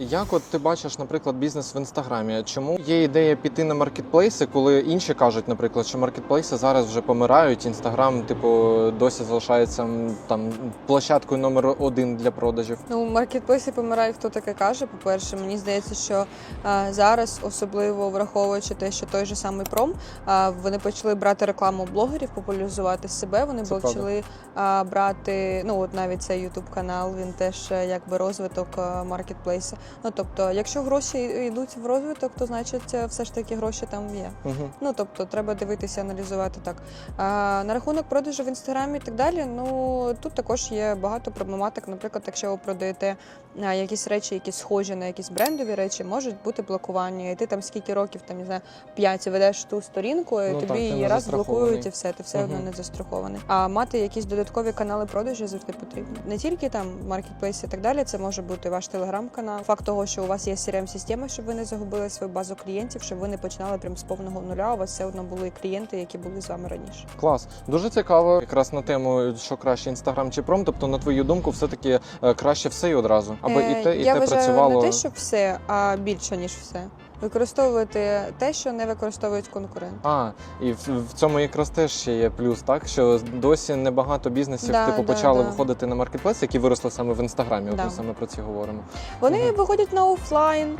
Як от ти бачиш, наприклад, бізнес в інстаграмі? Чому є ідея піти на маркетплейси, коли інші кажуть, наприклад, що маркетплейси зараз вже помирають? Інстаграм, типу, досі залишається там площадкою номер один для продажів. Ну, маркетплейси помирають, хто таке каже. По-перше, мені здається, що а, зараз, особливо враховуючи те, що той же самий пром, а, вони почали брати рекламу блогерів, популяризувати себе. Вони Це почали а, брати, ну от навіть цей ютуб канал, він теж е, якби розвиток е, маркетплейсу. Ну тобто, якщо гроші йдуть в розвиток, то значить е, все ж таки гроші там є. Угу. Ну тобто треба дивитися, аналізувати так. А, на рахунок продажу в інстаграмі і так далі. Ну тут також є багато проблематик. Наприклад, якщо ви продаєте якісь речі, які схожі на якісь брендові речі, можуть бути блокування. І ти там скільки років, там не знаю, п'ять ведеш ту сторінку, і Ну, тобі так, її раз блокують і все, ти все одно не застрахований. А мати якісь додаткові канали продажу завжди потрібно. Не тільки там маркетплейс і так далі. Це може бути ваш телеграм-канал. Факт того, що у вас є crm система щоб ви не загубили свою базу клієнтів, щоб ви не починали прям з повного нуля. У вас все одно були клієнти, які були з вами раніше. Клас, дуже цікаво, якраз на тему, що краще інстаграм чи пром. Тобто, на твою думку, все таки краще все і одразу, аби Е, і те, і я те вважаю працювало. не те, що все, а більше ніж все. Використовувати те, що не використовують конкуренти. А, і в, в цьому якраз теж ще є плюс, так що досі небагато бізнесів Да, типу да, почали да. виходити на маркетплейс, які виросли саме в інстаграмі. Да. ми саме про це говоримо. Вони Мгм. виходять на офлайн,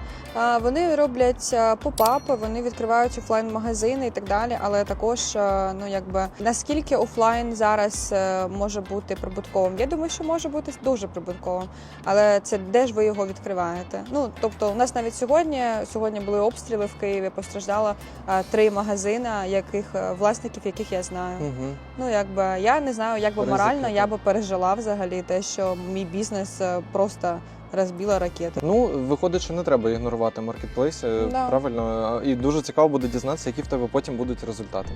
вони роблять попапи, вони відкривають офлайн магазини і так далі. Але також ну якби наскільки офлайн зараз е, може бути прибутковим? Я думаю, що може бути дуже прибутковим. Але це де ж ви його відкриваєте? Ну тобто, у нас навіть сьогодні сьогодні були обстріли в Києві. Постраждало три магазини, яких е, власників яких я знаю. Угу. Ну якби я не знаю, як би Ризики, морально я би пережила взагалі те, що мій бізнес е, просто розбила ракета. Ну, виходить, що не треба ігнорувати маркетплейси, Да. правильно. І дуже цікаво буде дізнатися, які в тебе потім будуть результати.